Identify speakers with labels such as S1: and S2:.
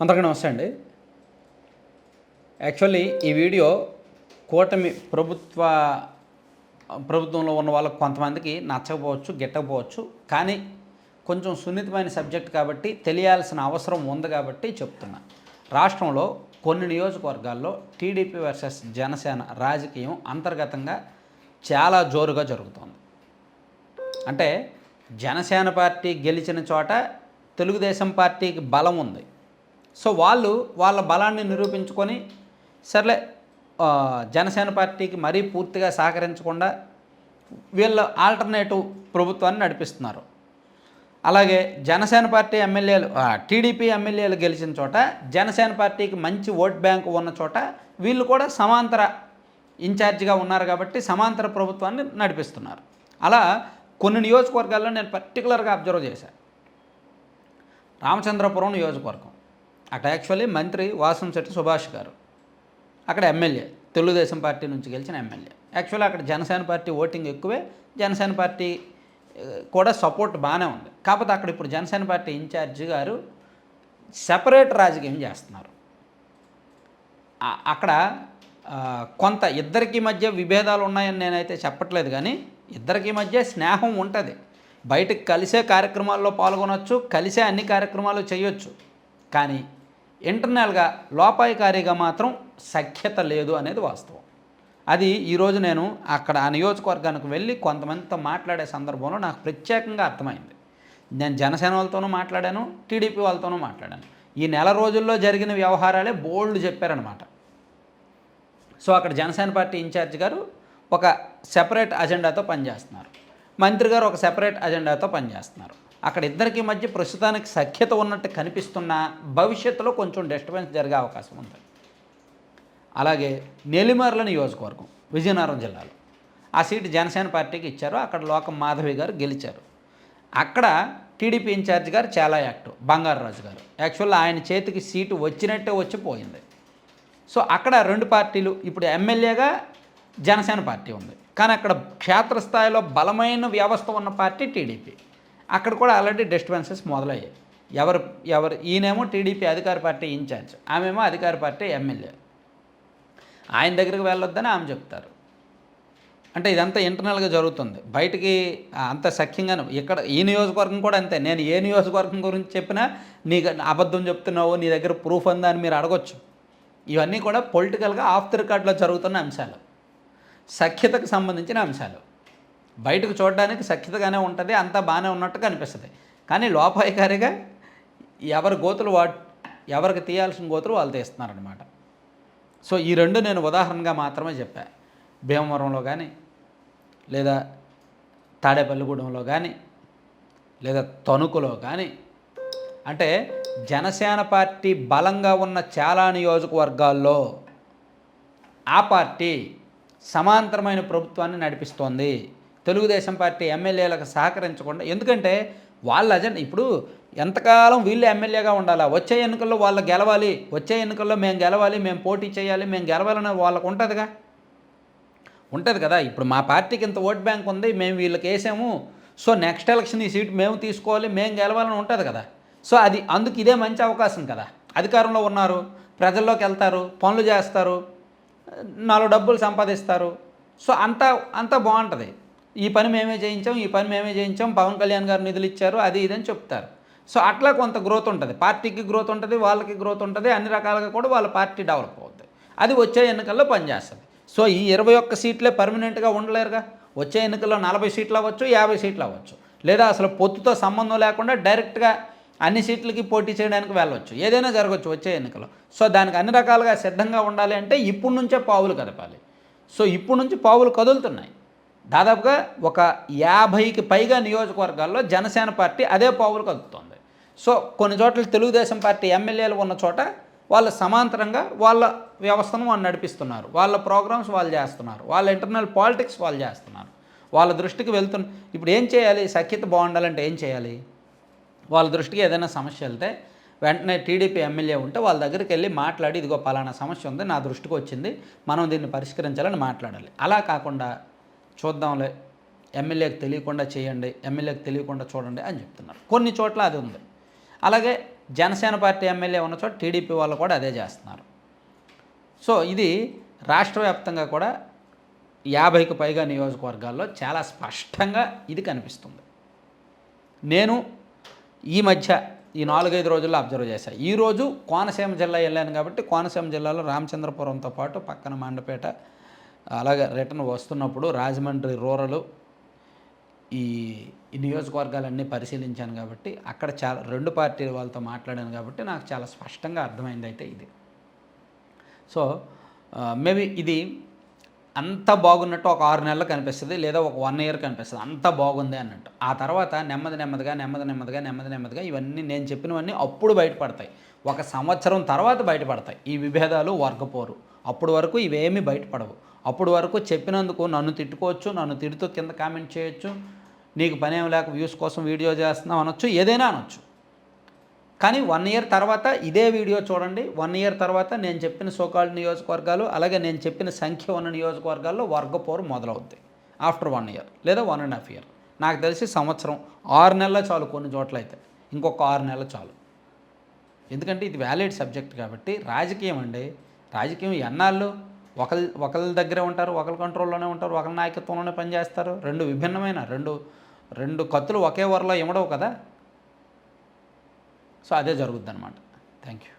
S1: అందరికీ నమస్తే అండి. యాక్చువల్లీ ఈ వీడియో కూటమి ప్రభుత్వ ప్రభుత్వంలో ఉన్న వాళ్ళకి కొంతమందికి నచ్చకపోవచ్చు గిట్టకపోవచ్చు. కానీ కొంచెం సున్నితమైన సబ్జెక్ట్ కాబట్టి తెలియాల్సిన అవసరం ఉంది కాబట్టి చెప్తున్నా. రాష్ట్రంలో కొన్ని నియోజకవర్గాల్లో టీడీపీ వర్సెస్ జనసేన రాజకీయం అంతర్గతంగా చాలా జోరుగా జరుగుతోంది. అంటే జనసేన పార్టీ గెలిచిన చోట తెలుగుదేశం పార్టీకి బలం ఉంది. సో వాళ్ళు వాళ్ళ బలాన్ని నిరూపించుకొని సర్లే జనసేన పార్టీకి మరీ పూర్తిగా సహకరించకుండా వీళ్ళ ఆల్టర్నేటివ్ ప్రభుత్వాన్ని నడిపిస్తున్నారు. అలాగే జనసేన పార్టీ ఎమ్మెల్యేలు టీడీపీ ఎమ్మెల్యేలు గెలిచిన చోట జనసేన పార్టీకి మంచి ఓట్ బ్యాంక్ ఉన్న చోట వీళ్ళు కూడా సమాంతర ఇన్ఛార్జిగా ఉన్నారు కాబట్టి సమాంతర ప్రభుత్వాన్ని నడిపిస్తున్నారు. అలా కొన్ని నియోజకవర్గాల్లో నేను పర్టికులర్గా అబ్జర్వ్ చేశాను రామచంద్రపురం నియోజకవర్గం. అక్కడ యాక్చువల్లీ మంత్రి వాసంశెట్టి సుభాష్ గారు. అక్కడ ఎమ్మెల్యే తెలుగుదేశం పార్టీ నుంచి గెలిచిన ఎమ్మెల్యే. యాక్చువల్లీ అక్కడ జనసేన పార్టీ ఓటింగ్ ఎక్కువే జనసేన పార్టీ కూడా సపోర్ట్ బాగానే ఉంది. కాకపోతే అక్కడ ఇప్పుడు జనసేన పార్టీ ఇన్ఛార్జ్ గారు సెపరేట్ రాజకీయం చేస్తున్నారు. అక్కడ కొంత ఇద్దరికి మధ్య విభేదాలు ఉన్నాయని నేనైతే చెప్పట్లేదు కానీ ఇద్దరికి మధ్య స్నేహం ఉంటుంది. బయటకు కలిసే కార్యక్రమాల్లో పాల్గొనవచ్చు కలిసే అన్ని కార్యక్రమాలు చేయొచ్చు. కానీ ఇంటర్నల్గా లోపాయికారిగా మాత్రం సఖ్యత లేదు అనేది వాస్తవం. అది ఈరోజు నేను అక్కడ ఆ నియోజకవర్గానికి వెళ్ళి కొంతమందితో మాట్లాడే సందర్భంలో నాకు ప్రత్యేకంగా అర్థమైంది. నేను జనసేన వాళ్ళతోనూ మాట్లాడాను టీడీపీ వాళ్ళతోనూ మాట్లాడాను. ఈ నెల రోజుల్లో జరిగిన వ్యవహారాలే బోల్డ్ చెప్పారనమాట సో అక్కడ జనసేన పార్టీ ఇన్ఛార్జ్ గారు ఒక సెపరేట్ అజెండాతో పనిచేస్తున్నారు. మంత్రి గారు ఒక సెపరేట్ అజెండాతో పనిచేస్తున్నారు. అక్కడ ఇద్దరికి మధ్య ప్రస్తుతానికి సఖ్యత ఉన్నట్టు కనిపిస్తున్నా భవిష్యత్తులో కొంచెం డిస్టర్బెన్స్ జరిగే అవకాశం ఉంది అలాగే నెల్లిమర్ల నియోజకవర్గం విజయనగరం జిల్లాలో. ఆ సీటు జనసేన పార్టీకి ఇచ్చారు అక్కడ లోకం మాధవి గారు గెలిచారు. అక్కడ టీడీపీ ఇన్ఛార్జ్ గారు చాలా యాక్టివ్ బంగారరాజు గారు. యాక్చువల్గా ఆయన చేతికి సీటు వచ్చినట్టే వచ్చి పోయింది. సో అక్కడ రెండు పార్టీలు ఇప్పుడు ఎమ్మెల్యేగా జనసేన పార్టీ ఉంది. కానీ అక్కడ క్షేత్రస్థాయిలో బలమైన వ్యవస్థ ఉన్న పార్టీ టీడీపీ. అక్కడ కూడా ఆల్రెడీ డిస్టర్బెన్సెస్ మొదలయ్యాయి. ఎవరు ఎవరు ఈయనేమో టీడీపీ అధికార పార్టీ ఇన్ఛార్జ్ ఆమెమో అధికార పార్టీ ఎమ్మెల్యే. ఆయన దగ్గరికి వెళ్ళొద్దని ఆమె చెప్తారు. అంటే ఇదంతా ఇంటర్నల్గా జరుగుతుంది. బయటికి అంత సఖ్యంగా ఇక్కడ ఈ నియోజకవర్గం కూడా అంతే. నేను ఏ నియోజకవర్గం గురించి చెప్పినా నీకు అబద్ధం చెప్తున్నావు నీ దగ్గర ప్రూఫ్ ఉందా అని మీరు అడగొచ్చు. ఇవన్నీ కూడా పొలిటికల్గా ఆఫ్ ది రికార్డ్లో జరుగుతున్న అంశాలు. సఖ్యతకు సంబంధించిన అంశాలు. బయటకు చూడడానికి సఖ్యతగానే ఉంటుంది అంతా బాగానే ఉన్నట్టుగా అనిపిస్తుంది కానీ లోపాయికారిగా ఎవరి గోతులు వా ఎవరికి తీయాల్సిన గోతులు వాళ్ళు తీస్తున్నారనమాట సో ఈ రెండు నేను ఉదాహరణగా మాత్రమే చెప్పా. భీమవరంలో కానీ లేదా తాడేపల్లిగూడెంలో కానీ లేదా తణుకులో కానీ అంటే జనసేన పార్టీ బలంగా ఉన్న చాలా నియోజకవర్గాల్లో ఆ పార్టీ సమాంతరమైన ప్రభుత్వాన్ని నడిపిస్తోంది. తెలుగుదేశం పార్టీ ఎమ్మెల్యేలకు సహకరించకుండా ఎందుకంటే వాళ్ళ అజెండా ఇప్పుడు ఎంతకాలం వీళ్ళు ఎమ్మెల్యేగా ఉండాలా? వచ్చే ఎన్నికల్లో వాళ్ళు గెలవాలి వచ్చే ఎన్నికల్లో మేము గెలవాలి మేము పోటీ చేయాలి మేము గెలవాలని వాళ్ళకు ఉంటుందిగా? ఉంటుంది కదా? ఇప్పుడు మా పార్టీకి ఇంత ఓట్ బ్యాంక్ ఉంది మేము వీళ్ళకి వేసాము సో నెక్స్ట్ ఎలక్షన్ ఈ సీట్ మేము తీసుకోవాలి మేము గెలవాలని ఉంటుంది కదా? సో అది అందుకు ఇదే మంచి అవకాశం కదా? అధికారంలో ఉన్నారు ప్రజల్లోకి వెళ్తారు పనులు చేస్తారు నాలుగు డబ్బులు సంపాదిస్తారు సో అంతా అంతా బాగుంటుంది. ఈ పని మేమే చేయించాం ఈ పని మేమే చేయించాం పవన్ కళ్యాణ్ గారు నిధులు ఇచ్చారు అది ఇదని చెప్తారు. సో అట్లా కొంత గ్రోత్ ఉంటుంది. పార్టీకి గ్రోత్ ఉంటుంది వాళ్ళకి గ్రోత్ ఉంటుంది అన్ని రకాలుగా కూడా వాళ్ళ పార్టీ డెవలప్ అవుతుంది అది వచ్చే ఎన్నికల్లో పనిచేస్తుంది. సో ఈ ఇరవై ఒక్క సీట్లే పర్మనెంట్గా ఉండలేరుగా. వచ్చే ఎన్నికల్లో నలభై సీట్లు అవ్వచ్చు యాభై సీట్లు అవ్వచ్చు. లేదా అసలు పొత్తుతో సంబంధం లేకుండా డైరెక్ట్గా అన్ని సీట్లకి పోటీ చేయడానికి వెళ్ళవచ్చు ఏదైనా జరగవచ్చు వచ్చే ఎన్నికలో సో దానికి అన్ని రకాలుగా సిద్ధంగా ఉండాలి అంటే ఇప్పటి నుంచే పావులు కదపాలి. సో ఇప్పటి నుంచి పావులు కదులుతున్నాయి. దాదాపుగా ఒక యాభైకి పైగా నియోజకవర్గాల్లో జనసేన పార్టీ అదే పావులు కదుపుతోంది సో కొన్ని చోట్ల తెలుగుదేశం పార్టీ ఎమ్మెల్యేలు ఉన్న చోట వాళ్ళు సమాంతరంగా వాళ్ళ వ్యవస్థను వాళ్ళు నడిపిస్తున్నారు. వాళ్ళ ప్రోగ్రామ్స్ వాళ్ళు చేస్తున్నారు. వాళ్ళ ఇంటర్నల్ పాలిటిక్స్ వాళ్ళు చేస్తున్నారు. వాళ్ళ దృష్టికి వెళ్తున్న ఇప్పుడు ఏం చేయాలి? సఖ్యత బాగుండాలంటే ఏం చేయాలి? వాళ్ళ దృష్టికి ఏదైనా సమస్య వెళ్తే వెంటనే టీడీపీ ఎమ్మెల్యే ఉంటే వాళ్ళ దగ్గరికి వెళ్ళి మాట్లాడి ఇదిగో పలానా సమస్య ఉంది నా దృష్టికి వచ్చింది మనం దీన్ని పరిష్కరించాలని మాట్లాడాలి. అలా కాకుండా చూద్దాంలే ఎమ్మెల్యేకి తెలియకుండా చేయండి ఎమ్మెల్యేకి తెలియకుండా చూడండి అని చెప్తున్నారు. కొన్ని చోట్ల అది ఉంది. అలాగే జనసేన పార్టీ ఎమ్మెల్యే ఉన్న చోట టీడీపీ వాళ్ళు కూడా అదే చేస్తున్నారు. సో ఇది రాష్ట్ర వ్యాప్తంగా కూడా యాభైకి పైగా నియోజకవర్గాల్లో చాలా స్పష్టంగా ఇది కనిపిస్తుంది. నేను ఈ మధ్య ఈ నాలుగైదు రోజుల్లో అబ్జర్వ్ చేశాను ఈరోజు కోనసీమ జిల్లా వెళ్ళాను కాబట్టి కోనసీమ జిల్లాలో రామచంద్రపురంతో పాటు పక్కన మండపేట అలాగే రిటర్న్ వస్తున్నప్పుడు రాజమండ్రి రూరల్ ఈ ఈ నియోజకవర్గాలన్నీ పరిశీలించాను కాబట్టి అక్కడ చాలా రెండు పార్టీల వాళ్ళతో మాట్లాడాను కాబట్టి నాకు చాలా స్పష్టంగా అర్థమైంది అయితే ఇది. సో మేబీ ఇది అంత బాగున్నట్టు ఒక ఆరు నెలలు కనిపిస్తుంది లేదా ఒక వన్ ఇయర్ కనిపిస్తుంది అంత బాగుంది అన్నట్టు. ఆ తర్వాత నెమ్మది నెమ్మదిగా నెమ్మది నెమ్మదిగా నెమ్మది నెమ్మదిగా ఇవన్నీ నేను చెప్పినవన్నీ అప్పుడు బయటపడతాయి. ఒక సంవత్సరం తర్వాత బయటపడతాయి. ఈ విభేదాలు వర్గపోరు. అప్పుడు వరకు ఇవేమీ బయటపడవు. అప్పుడు వరకు చెప్పినందుకు నన్ను తిట్టుకోవచ్చు నన్ను తిడుతూ కింద కామెంట్ చేయొచ్చు నీకు పని లేక వ్యూస్ కోసం వీడియో చేస్తున్నావు అనొచ్చు ఏదైనా అనొచ్చు. కానీ వన్ ఇయర్ తర్వాత ఇదే వీడియో చూడండి. వన్ ఇయర్ తర్వాత నేను చెప్పిన సోకాల్ నియోజకవర్గాలు అలాగే నేను చెప్పిన సంఖ్య ఉన్న నియోజకవర్గాల్లో వర్గపోరు మొదలవుద్ది. ఆఫ్టర్ వన్ ఇయర్ లేదా వన్ అండ్ హాఫ్ ఇయర్. నాకు తెలిసి సంవత్సరం ఆరు నెలల చాలు కొన్ని చోట్ల అయితే ఇంకొక ఆరు నెలలు చాలు. ఎందుకంటే ఇది వ్యాలిడ్ సబ్జెక్ట్ కాబట్టి రాజకీయం అండి. రాజకీయం ఎన్నాళ్ళు? ఒకరి ఒకరి దగ్గరే ఉంటారు ఒకరి కంట్రోల్లోనే ఉంటారు ఒకరి నాయకత్వంలోనే పనిచేస్తారు. రెండు విభిన్నమైన రెండు రెండు కత్తులు ఒకే వరలో ఇవ్వడవు కదా? సో అదే జరుగుద్ది అనమాట థ్యాంక్ యూ